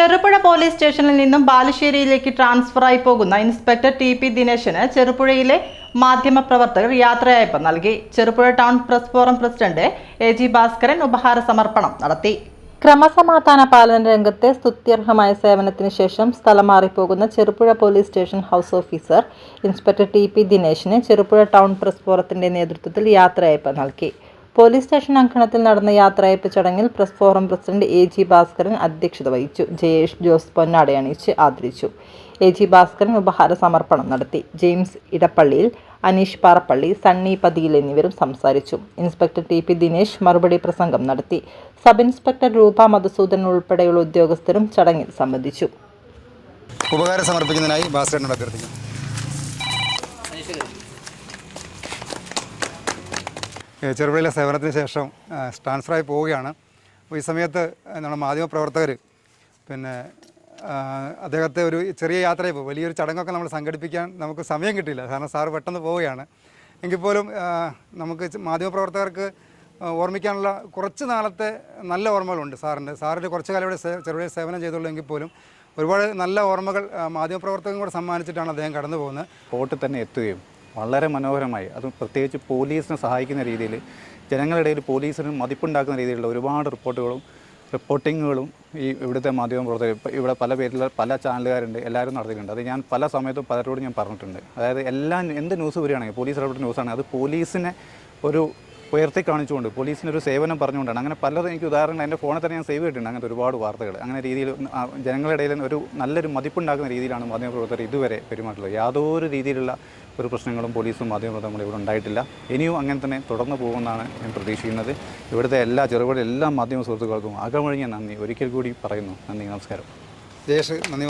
Cherupuzha police സ്റ്റേഷനിൽ നിന്നും ബാലുശ്ശേരിയിലേക്ക് ട്രാൻസ്ഫറായി പോകുന്ന ഇൻസ്പെക്ടർ ടി പി ദിനേശന് ചെറുപുഴയിലെ മാധ്യമപ്രവർത്തകർ യാത്രയയപ്പ് നൽകി. Cherupuzha town press forum president A G Bhaskaran ഉപഹാര സമർപ്പണം നടത്തി. ക്രമസമാധാന പാലന രംഗത്തെ സ്തുത്യർഹമായ സേവനത്തിന് ശേഷം സ്ഥലം മാറിപ്പോകുന്ന Cherupuzha police station house officer inspector T P ദിനേശിന് Cherupuzha town press ഫോറത്തിന്റെ നേതൃത്വത്തിൽ യാത്രയയപ്പ് നൽകി. പോലീസ് സ്റ്റേഷൻ അങ്കണത്തിൽ നടന്ന യാത്രയപ്പ് ചടങ്ങിൽ press forum president A G Bhaskaran അധ്യക്ഷത വഹിച്ചു. ജയേഷ് ജോസ് പൊന്നാട അണിയിച്ച് ആദരിച്ചു. എ ജി ഭാസ്കരൻ ഉപഹാര സമർപ്പണം നടത്തി. ജെയിംസ് ഇടപ്പള്ളിയിൽ അനീഷ് പാറപ്പള്ളി സണ്ണി പതിയിൽ എന്നിവരും സംസാരിച്ചു. ഇൻസ്പെക്ടർ ടി പി ദിനേശ് മറുപടി പ്രസംഗം നടത്തി. സബ് ഇൻസ്പെക്ടർ രൂപ മധുസൂദൻ ഉൾപ്പെടെയുള്ള ഉദ്യോഗസ്ഥരും ചടങ്ങിൽ സംബന്ധിച്ചു. ഉപകാരം സമർപ്പിക്കുന്നതിനായി ഭാസ്കരനോട് അഭ്യർത്ഥിക്കുന്നു. ചെറുപുഴയിലെ സേവനത്തിന് ശേഷം ട്രാൻസ്ഫറായി പോവുകയാണ്. അപ്പോൾ ഈ സമയത്ത് നമ്മുടെ മാധ്യമപ്രവർത്തകർ പിന്നെ അദ്ദേഹത്തെ ഒരു ചെറിയ യാത്രയെ പോകും വലിയൊരു ചടങ്ങൊക്കെ നമ്മൾ സംഘടിപ്പിക്കാൻ നമുക്ക് സമയം കിട്ടില്ല കാരണം സാറ് പെട്ടെന്ന് പോവുകയാണ്. എങ്കിൽ പോലും നമുക്ക് മാധ്യമ മാധ്യമപ്രവർത്തകർക്ക് ഓർമ്മിക്കാനുള്ള കുറച്ച് നാളത്തെ നല്ല ഓർമ്മകളുണ്ട് സാറിന്റെ. സാറിന്റെ കുറച്ച് കാലം ഇവിടെ ചെറുപുഴയിൽ സേവനം ചെയ്തുള്ളൂ എങ്കിൽ പോലും ഒരുപാട് നല്ല ഓർമ്മകൾ മാധ്യമപ്രവർത്തകരും കൂടെ സമ്മാനിച്ചിട്ടാണ് അദ്ദേഹം കടന്നു പോകുന്നത് തന്നെ എത്തുകയും വളരെ മനോഹരമായി. അത് പ്രത്യേകിച്ച് പോലീസിനെ സഹായിക്കുന്ന രീതിയിൽ ജനങ്ങളുടെ ഇടയിൽ പോലീസിന് മതിപ്പുണ്ടാക്കുന്ന രീതിയിലുള്ള ഒരുപാട് റിപ്പോർട്ടുകളും റിപ്പോർട്ടിങ്ങുകളും ഈ ഇവിടുത്തെ മാധ്യമ പ്രവർത്തകർ ഇപ്പോൾ ഇവിടെ പല പേരിലുള്ള പല ചാനലുകാരുണ്ട് എല്ലാവരും നടത്തിയിട്ടുണ്ട്. അത് ഞാൻ പല സമയത്തും പലരോടും ഞാൻ പറഞ്ഞിട്ടുണ്ട്. അതായത് എല്ലാം എന്ത് ന്യൂസ് വരികയാണെങ്കിൽ പോലീസ് ഇടപെട്ട ന്യൂസാണ് അത് പോലീസിനെ ഒരു ഉയർത്തി കാണിച്ചുകൊണ്ട് പോലീസിനൊരു സേവനം പറഞ്ഞുകൊണ്ടാണ്. അങ്ങനെ പലതും എനിക്ക് ഉദാഹരണങ്ങൾ എന്റെ ഫോണിൽ തന്നെ ഞാൻ സേവ് ചെയ്തിട്ടുണ്ട്. അങ്ങനത്തെ ഒരുപാട് വാർത്തകൾ. അങ്ങനെ രീതിയിൽ ജനങ്ങളുടെ ഇടയിൽ ഒരു നല്ലൊരു മതിപ്പുണ്ടാക്കുന്ന രീതിയിലാണ് മാധ്യമപ്രവർത്തകർ ഇതുവരെ പെരുമാറുള്ളത് യാതൊരു രീതിയിലുള്ള ഒരു പ്രശ്നങ്ങളും പോലീസും മാധ്യമപ്രവർത്തകരും ഇവിടെ ഉണ്ടായിട്ടില്ല. ഇനിയും അങ്ങനെ തന്നെ തുടർന്ന് പോകുമെന്നാണ് ഞാൻ പ്രതീക്ഷിക്കുന്നത്. ഇവിടുത്തെ എല്ലാ ചെറുപുഴ എല്ലാ മാധ്യമ സുഹൃത്തുക്കൾക്കും അകമഴിഞ്ഞ നന്ദി. ഒരിക്കൽ കൂടി പറയുന്നു. നന്ദി. നമസ്കാരം. ജയേഷ് നന്ദി.